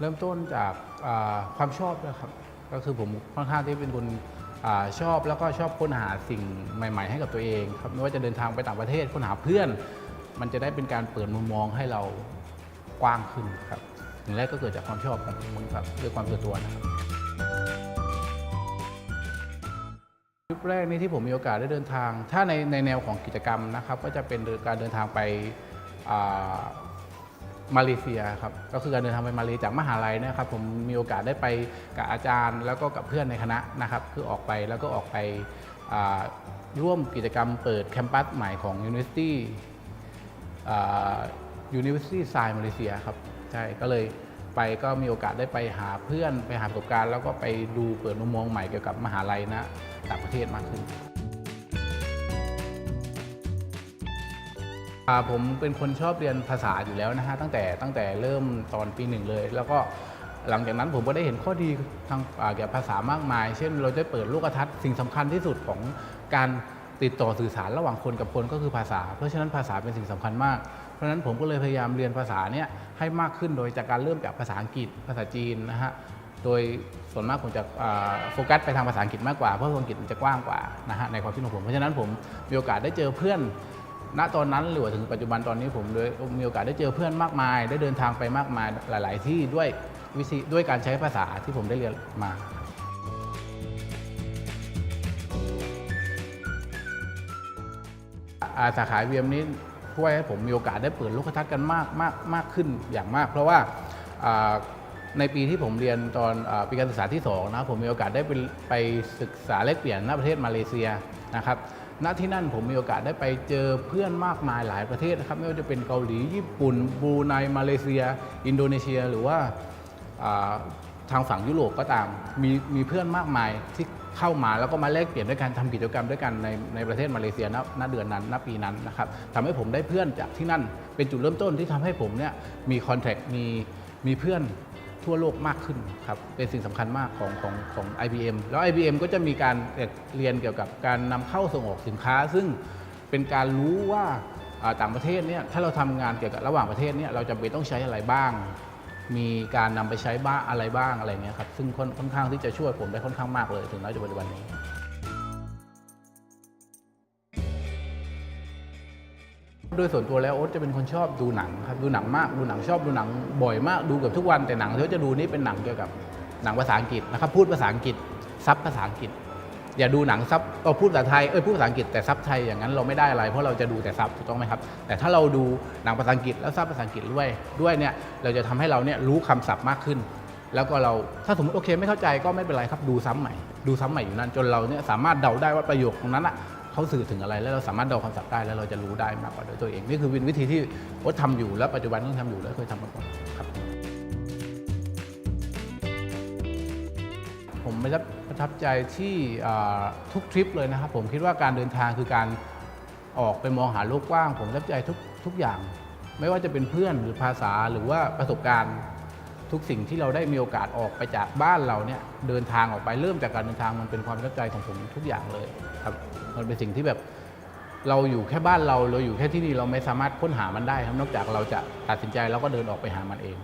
เริ่มต้นจากความชอบนะครับก็คือผมค่อนข้างที่เป็นคนอชอบแล้วก็ชอบค้นหาสิ่งใหม่ ๆ ให้กับตัวเองครับไม่ว่าจะเดินทางไปต่างประเทศค้นหาเพื่อน มันจะได้เป็นการเปิดมุมมองให้เรากว้างขึ้นครับอย่างแรกก็เกิดจากความชอบของผมครับด้วยความส่วนตัวนะครับทริปแรกนี้ที่ผมมีโอกาสได้เดินทาง ถ้าในในแนวของกิจกรรมนะครับ ก็จะเป็นการเดินทางไป มาเลเซียครับก็คือการเดินทางไปมาเลจากมหาลัยนะครับผมมีโอกาสได้ไปกับอาจารย์ แล้วก็กับเพื่อนในคณะนะครับคือออกไปแล้วก็ออกไปร่วมกิจกรรมเปิดแคมปัสใหม่ของ University University s c i e n c e มาเลเซียครับใช่ก็เลยไปก็มีโอกาสได้ไปหาเพื่อนไปหาประสบการณ์ แล้วก็ไปดูเปิดมุมมองใหม่เกี่ยวกับมหาลัยนะต่างประเทศมากขึ้น ผมเป็นคนชอบเรียนภาษาอยู่แล้วนะฮะตั้งแต่ตั้งแต่เริ่มตอนปีหนึ่งเลย แล้วก็หลังจากนั้นผมก็ได้เห็นข้อดีทางเกี่ยวกับภาษามากมาย เช่น เราได้เปิดโลกทัศน์สิ่งสำคัญที่สุดของการติดต่อสื่อสารระหว่างคนกับคนก็คือภาษา เพราะฉะนั้นภาษาเป็นสิ่งสำคัญมาก เพราะฉะนั้นผมก็เลยพยายามเรียนภาษาเนี่ยให้มากขึ้นโดยจากการเริ่มจากภาษาอังกฤษภาษาจีนนะฮะโดยส่วนมากผมจะโฟกัสไปทางภาษาอังกฤษมากกว่าเพราะภาษาอังกฤษมันจะกว้างกว่านะฮะในความคิดของผมเพราะฉะนั้นผมมีโอกาสได้เจอเพื่อน ณตอนนั้นหรือว่าถึงปัจจุบันตอนนี้ผมเลยมีโอกาสได้เจอเพื่อนมากมาย ได้เดินทางไปมากมายหลาย ๆ ที่ด้วยวิธีด้วยการใช้ภาษาที่ผมได้เรียนมาอาสาขาเวียมนี้ช่วยให้ผมมีโอกาสได้เปิดโลกทัศน์กันมากมากมากขึ้นอย่างมาก เพราะว่าในปีที่ผมเรียนตอนอปีการศึกษาที่2นะผมมีโอกาสได้ไปไปศึกษาแลกเปลี่ยนณประเทศมาเลเซียนะครับ ณที่นั่นผมมีโอกาสได้ไปเจอเพื่อนมากมายหลายประเทศนะครับไม่ว่าจะเป็นเกาหลีญี่ปุ่นบรูไนมาเลเซีย อินโดนีเซีย หรือว่าทางฝั่งยุโรปก็ตามมีมีเพื่อนมากมายที่เข้ามาแล้วก็มาแลกเปลี่ยนด้วยการทำกิจกรรมด้วยกันในในประเทศมาเลเซียณณเดือนนั้นณปีนั้นนะครับทำให้ผมได้เพื่อนจากที่นั่น เป็นจุดเริ่มต้นที่ทำให้ผมเนี่ยมีคอนแทคมีมีเพื่อน ทั่วโลกมากขึ้นครับเป็นสิ่งสำคัญมากของของของ IBM แล้ว IBM ก็จะมีการเรียนเกี่ยวกับการนำเข้าส่งออกสินค้า ซึ่งเป็นการรู้ว่าต่างประเทศเนี่ยถ้าเราทำงานเกี่ยวกับระหว่างประเทศเนี่ยเราจำเป็นต้องใช้อะไรบ้าง มีการนำไปใช้บ้างอะไรบ้างอะไรเงี้ยครับซึ่งค่อนข้างที่จะช่วยผมได้ค่อนข้างมากเลยถึงณปัจจุบันนี้ ดยส่วนตัวแล้วโอ๊ตจะเป็นคนชอบดูหนังครับดูหนังมากดูหนังชอบดูหนังบ่อยมากดูเกับทุกวันแต่หนังที่เขาจะดูนี่เป็นหนังเกี่ยวกับหนังภาษาอังกฤษนะครับพูดภาษาอังกฤษซับภาษาอังกฤษ อย่าดูหนังซับเราพูดภาษาไทยเอ้ยพูดภาษาอังกฤษแต่ซับไทยอย่างนั้นเราไม่ได้อะไรเพราะเราจะดูแต่ซับถูกต้องไหมครับแต่ถ้าเราดูหนังภาษาอังกฤษแล้วซับภาษาอังกฤษด้วยด้วยเนี่ยเราจะทำให้เราเนี่ยรู้คำศัพท์มากขึ้น แล้วก็เราถ้าสมมติโอเคไม่เข้าใจก็ไม่เป็นไรครับดูซ้ำใหม่ ดูซ้ำใหม่อยู่นั่นจนเราเนี่ยสามารถเดาได้ว่าประโยคตรงนั้นอะ เขาสื่อถึงอะไร แล้วเราสามารถเดาคำศัพท์ได้แล้วเราจะรู้ได้มากกว่าโดยตัวเอง นี่คือเป็นวิธีที่โอ๊ตทำอยู่แล้วปัจจุบันต้องทำอยู่แล้วเคยทำมาก่อนครับ ผมประทับประทับใจที่ทุกทริปเลยนะครับ ผมคิดว่าการเดินทางคือการออกไปมองหาโลกกว้าง ผมประทับใจทุกทุกอย่าง ไม่ว่าจะเป็นเพื่อนหรือภาษาหรือว่าประสบการณ์ ทุกสิ่งที่เราได้มีโอกาสออกไปจากบ้านเราเนี่ยเดินทางออกไปเริ่มจากการเดินทางมันเป็นความประทับใจของผมทุกอย่างเลยครับมันเป็นสิ่งที่แบบเราอยู่แค่บ้านเราเราอยู่แค่ที่นี่เราไม่สามารถค้นหามันได้ครับนอกจากเราจะตัดสินใจแล้วก็เดินออกไปหามันเอง